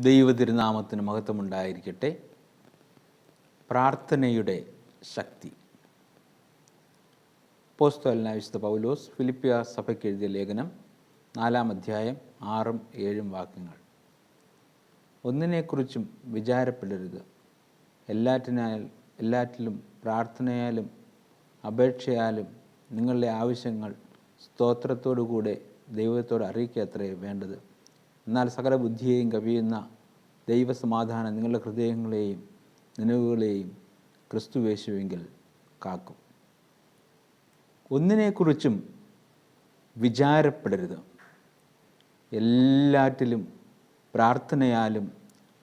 ദൈവ തിരുനാമത്തിന് മഹത്വമുണ്ടായിരിക്കട്ടെ. പ്രാർത്ഥനയുടെ ശക്തി. പോസ്തോലന വിശുദ്ധ പൗലോസ് ഫിലിപ്പിയ സഭയ്ക്ക് എഴുതിയ ലേഖനം നാലാം അധ്യായം ആറും ഏഴും വാക്യങ്ങൾ. ഒന്നിനെക്കുറിച്ചും വിചാരപ്പെടരുത്. എല്ലാറ്റിനാൽ എല്ലാറ്റിലും പ്രാർത്ഥനയാലും അപേക്ഷയാലും നിങ്ങളുടെ ആവശ്യങ്ങൾ സ്തോത്രത്തോടുകൂടെ ദൈവത്തോട് അറിയിക്കത്രേ വേണ്ടത്. എന്നാൽ സകല ബുദ്ധിയെയും കവിയുന്ന ദൈവസമാധാനം നിങ്ങളുടെ ഹൃദയങ്ങളെയും നിലവുകളെയും ക്രിസ്തുവേശുവെങ്കിൽ കാക്കും. ഒന്നിനെക്കുറിച്ചും വിചാരപ്പെടരുത്. എല്ലാറ്റിലും പ്രാർത്ഥനയാലും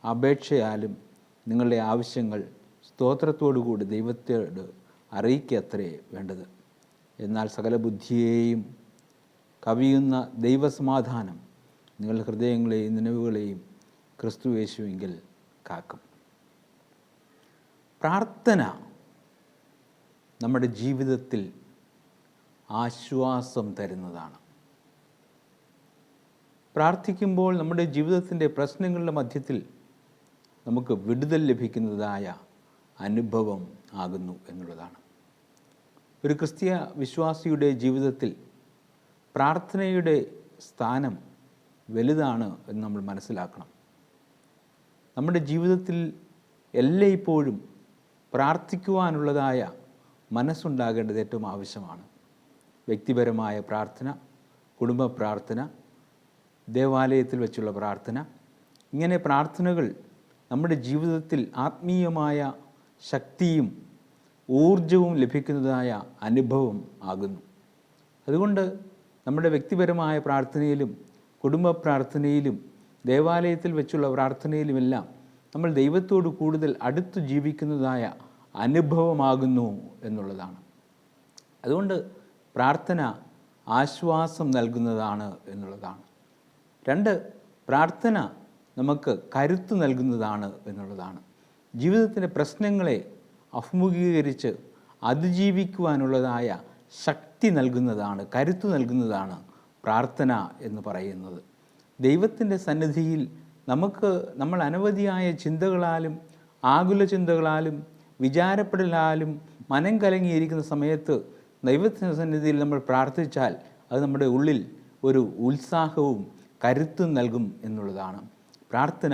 അപേക്ഷയാലും നിങ്ങളുടെ ആവശ്യങ്ങൾ സ്തോത്രത്തോടുകൂടി ദൈവത്തോട് അറിയിക്കത്രേ വേണ്ടത്. എന്നാൽ സകല ബുദ്ധിയെയും കവിയുന്ന ദൈവസമാധാനം നിങ്ങളുടെ ഹൃദയങ്ങളെയും നിലവുകളെയും ക്രിസ്തു യേശുവെങ്കിൽ കാക്കും. പ്രാർത്ഥന നമ്മുടെ ജീവിതത്തിൽ ആശ്വാസം തരുന്നതാണ്. പ്രാർത്ഥിക്കുമ്പോൾ നമ്മുടെ ജീവിതത്തിന്റെ പ്രശ്നങ്ങളുടെ മധ്യത്തിൽ നമുക്ക് വിടുതൽ ലഭിക്കുന്നതായ അനുഭവം ആകുന്നു എന്നുള്ളതാണ്. ഒരു ക്രിസ്തീയ വിശ്വാസിയുടെ ജീവിതത്തിൽ പ്രാർത്ഥനയുടെ സ്ഥാനം വലുതാണ് എന്ന് നമ്മൾ മനസ്സിലാക്കണം. നമ്മുടെ ജീവിതത്തിൽ എല്ലായ്പ്പോഴും പ്രാർത്ഥിക്കുവാനുള്ളതായ മനസ്സുണ്ടാകേണ്ടത് ഏറ്റവും ആവശ്യമാണ്. വ്യക്തിപരമായ പ്രാർത്ഥന കുടുംബ പ്രാർത്ഥന ദേവാലയത്തിൽ വെച്ചുള്ള പ്രാർത്ഥന ഇങ്ങനെ പ്രാർത്ഥനകൾ നമ്മുടെ ജീവിതത്തിൽ ആത്മീയമായ ശക്തിയും ഊർജവും ലഭിക്കുന്നതായ അനുഭവം ആകുന്നു. അതുകൊണ്ട് നമ്മുടെ വ്യക്തിപരമായ പ്രാർത്ഥനയിലും കുടുംബ പ്രാർത്ഥനയിലും ദേവാലയത്തിൽ വെച്ചുള്ള പ്രാർത്ഥനയിലുമെല്ലാം നമ്മൾ ദൈവത്തോട് കൂടുതൽ അടുത്ത് ജീവിക്കുന്നതായ അനുഭവമാകുന്നു എന്നുള്ളതാണ്. അതുകൊണ്ട് പ്രാർത്ഥന ആശ്വാസം നൽകുന്നതാണ് എന്നുള്ളതാണ്. രണ്ട് പ്രാർത്ഥന നമുക്ക് കരുത്ത് നൽകുന്നതാണ് എന്നുള്ളതാണ്. ജീവിതത്തിന്റെ പ്രശ്നങ്ങളെ അഭിമുഖീകരിച്ച് അതിജീവിക്കുവാനുള്ളതായ ശക്തി നൽകുന്നതാണ് കരുത്ത് നൽകുന്നതാണ് പ്രാർത്ഥന എന്ന് പറയുന്നത്. ദൈവത്തിന്റെ സന്നിധിയിൽ നമുക്ക് നമ്മൾ അനവധിയായ ചിന്തകളാലും ആകുല ചിന്തകളാലും വിചാരപ്പെടലാലും മനം കലങ്ങിയിരിക്കുന്ന സമയത്ത് ദൈവത്തിന്റെ സന്നിധിയിൽ നമ്മൾ പ്രാർത്ഥിച്ചാൽ അത് നമ്മുടെ ഉള്ളിൽ ഒരു ഉത്സാഹവും കരുത്തും നൽകും എന്നുള്ളതാണ്. പ്രാർത്ഥന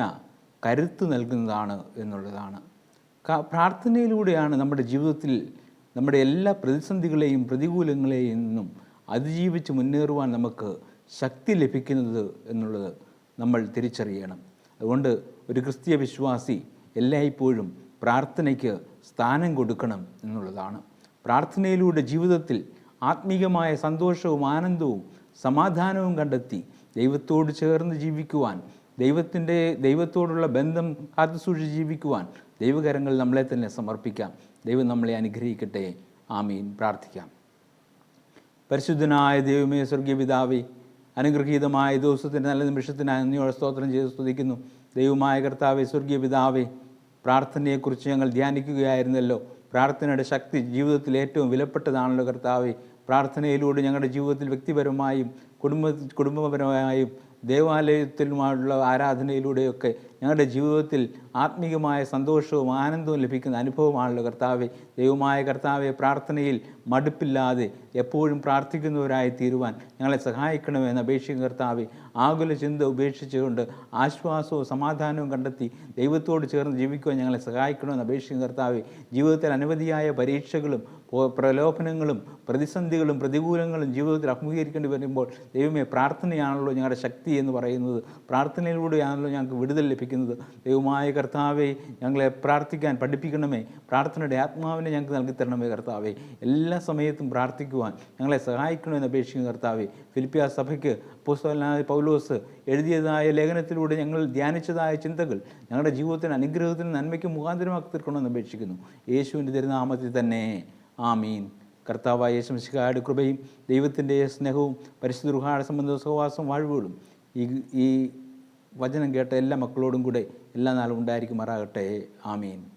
കരുത്ത് നൽകുന്നതാണ് എന്നുള്ളതാണ്. പ്രാർത്ഥനയിലൂടെയാണ് നമ്മുടെ ജീവിതത്തിൽ നമ്മുടെ എല്ലാ പ്രതിസന്ധികളെയും പ്രതികൂലങ്ങളെയും നിന്നും അതിജീവിച്ച് മുന്നേറുവാൻ നമുക്ക് ശക്തി ലഭിക്കുന്നത് എന്നുള്ളത് നമ്മൾ തിരിച്ചറിയണം. അതുകൊണ്ട് ഒരു ക്രിസ്തീയ വിശ്വാസി എല്ലായ്പ്പോഴും പ്രാർത്ഥനയ്ക്ക് സ്ഥാനം കൊടുക്കണം എന്നുള്ളതാണ്. പ്രാർത്ഥനയിലൂടെ ജീവിതത്തിൽ ആത്മീകമായ സന്തോഷവും ആനന്ദവും സമാധാനവും കണ്ടെത്തി ദൈവത്തോട് ചേർന്ന് ജീവിക്കുവാൻ ദൈവത്തിന്റെ ദൈവത്തോടുള്ള ബന്ധം കാത്തുസൂക്ഷിച്ച് ജീവിക്കുവാൻ ദൈവകരങ്ങൾ നമ്മളെ തന്നെ സമർപ്പിക്കാം. ദൈവം നമ്മളെ അനുഗ്രഹിക്കട്ടെ. ആമീൻ. പ്രാർത്ഥിക്കാം. പരിശുദ്ധനായ ദൈവമേ സ്വർഗീയ പിതാവേ അനുഗ്രഹീതമായ ദിവസത്തിന്റെ നല്ല നിമിഷത്തിനായി നന്ദിയോടെ സ്തോത്രം ചെയ്ത് സ്തുതിക്കുന്നു. ദൈവമായ കർത്താവെ സ്വർഗീയ പിതാവേ പ്രാർത്ഥനയെക്കുറിച്ച് ഞങ്ങൾ ധ്യാനിക്കുകയായിരുന്നല്ലോ. പ്രാർത്ഥനയുടെ ശക്തി ജീവിതത്തിൽ ഏറ്റവും വിലപ്പെട്ടതാണല്ലോ കർത്താവെ. പ്രാർത്ഥനയിലൂടെ ഞങ്ങളുടെ ജീവിതത്തിൽ വ്യക്തിപരമായും കുടുംബ കുടുംബപരമായും ദേവാലയത്തിലുമായുള്ള ആരാധനയിലൂടെയൊക്കെ ഞങ്ങളുടെ ജീവിതത്തിൽ ആത്മീയമായ സന്തോഷവും ആനന്ദവും ലഭിക്കുന്ന അനുഭവമാണല്ലോ കർത്താവെ. ദൈവമായ കർത്താവെ പ്രാർത്ഥനയിൽ മടുപ്പില്ലാതെ എപ്പോഴും പ്രാർത്ഥിക്കുന്നവരായി തീരുവാൻ ഞങ്ങളെ സഹായിക്കണമെന്ന് അപേക്ഷിക്കുന്ന കർത്താവെ ആകുല ചിന്ത ഉപേക്ഷിച്ചുകൊണ്ട് ആശ്വാസവും സമാധാനവും കണ്ടെത്തി ദൈവത്തോട് ചേർന്ന് ജീവിക്കുവാൻ ഞങ്ങളെ സഹായിക്കണമെന്ന് അപേക്ഷിക്കുന്ന കർത്താവെ ജീവിതത്തിൽ അനവധിയായ പരീക്ഷകളും പ്രലോഭനങ്ങളും പ്രതിസന്ധികളും പ്രതികൂലങ്ങളും ജീവിതത്തിൽ അഭിമുഖീകരിക്കേണ്ടി വരുമ്പോൾ ദൈവമേ പ്രാർത്ഥനയാണല്ലോ ഞങ്ങളുടെ ശക്തി എന്ന് പറയുന്നത്. പ്രാർത്ഥനയിലൂടെയാണല്ലോ ഞങ്ങൾക്ക് വിടുതൽ ലഭിക്കുന്നത്. ദൈവമായ കർത്താവെ ഞങ്ങളെ പ്രാർത്ഥിക്കാൻ പഠിപ്പിക്കണമേ. പ്രാർത്ഥനയുടെ ആത്മാവിനെ ഞങ്ങൾക്ക് നൽകി തരണമേ കർത്താവെ. എല്ലാ സമയത്തും പ്രാർത്ഥിക്കുവാൻ ഞങ്ങളെ സഹായിക്കണമെന്ന് അപേക്ഷിക്കുന്ന കർത്താവെ. ഫിലിപ്പിയ സഭയ്ക്ക് പുസ്തകനായ പൗലോസ് എഴുതിയതായ ലേഖനത്തിലൂടെ ഞങ്ങൾ ധ്യാനിച്ചതായ ചിന്തകൾ ഞങ്ങളുടെ ജീവിതത്തിന് അനുഗ്രഹത്തിന് നന്മയ്ക്ക് മുഖാന്തരമാക്കി തീർക്കണമെന്ന് അപേക്ഷിക്കുന്നു. യേശുവിന്റെ തിരുനാമത്തിൽ തന്നെ. ആമീൻ. കർത്താവായ യേശുമിശിഹായുടെ കൃപയും ദൈവത്തിന്റെ സ്നേഹവും പരിശുദ്ധ റുഹാട സംബന്ധ സഹവാസം വാഴ്വുകളും ഈ ഈ വചനം കേട്ട എല്ലാ മക്കളോടും കൂടെ എല്ലാ നാളും ഉണ്ടായിരിക്കുമാറാകട്ടെ. ആമീൻ.